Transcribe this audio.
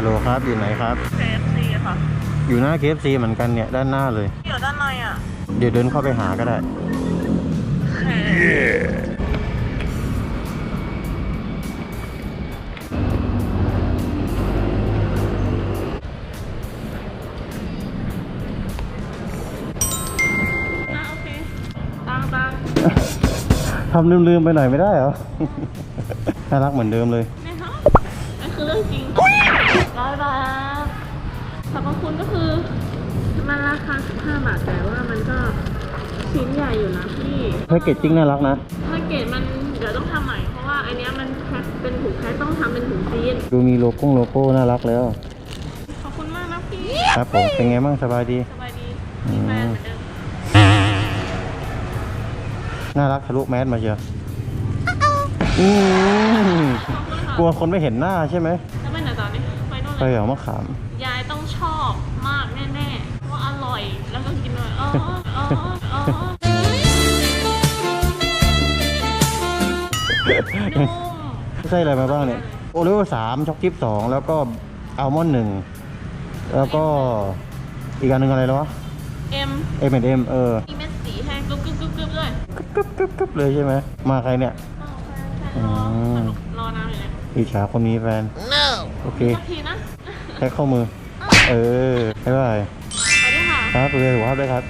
ฮัลโหลครับอยู่ไหนครับ KFC ค่ะ อยู่หน้า KFC เหมือนกันเนี่ยด้านหน้าเลย อยู่ด้านในอะ เดี๋ยวเดินเข้าไปหาก็ได้ อะโอเคตังตังทำลืมๆไปหน่อยไม่ได้เหรอ น่ารักเหมือนเดิมเลยนี่ฮะนั่นคือเรื่องจริง ร้อยบาทสรรพคุณก็คือมันราคา15บาทแต่ว่ามันก็ชิ้นใหญ่อยู่นะพี่แพ็กเกจจิ้งน่ารักนะถ้าเกตมันเดี๋ยวต้องทำใหม่เพราะว่าอันเนี้ยมันแพ็คเป็นถุงแพ็คต้องทำเป็นถุงซีนดูมีโลโก้โลโก้น่ารักแล้ว ขอบคุณมากนะพี่ครับผม เป็นไงบ้างสบายดี สบายดีมีแฟนเหมือนเดิมน่ารักทะลุแมสมาเชียวอืมกลัวคนไม่เห็นหน้าใช่ไหมแล้วไป ไหนต่อนี่ไปโน่นไปเลยเหรอมะขาม ยายต้องชอบมากแน่ๆเพราะว่าอร่อยแล้วก็กินด้วยอ๋ออ๋ออ๋อนุ่มใช่อะไรมาบ้างเนี่ย โอเลโอสามช็อกชิปสองแล้วก็อัลมอนด์หนึ่งแล้วก็อีกอันหนึ่งอะไรแล้ววะเอ็มเอ็มเอ็มเออมีเม็ดสีให้กรึบกรึบกรึบกรึบด้วยกึ๊บกึ๊บกึ๊บเลยใช่ไหมมาใครเนี่ยอ้าวแฟนแฟนรออืมรอนานอยู่เนี่ยอิจฉาคนมีแฟนโอเคสักทีนะแท็กเข้ามือ เออบ๊ายบายสวัสดีค่ะ ครับดูแลสุขภาพด้วยครับ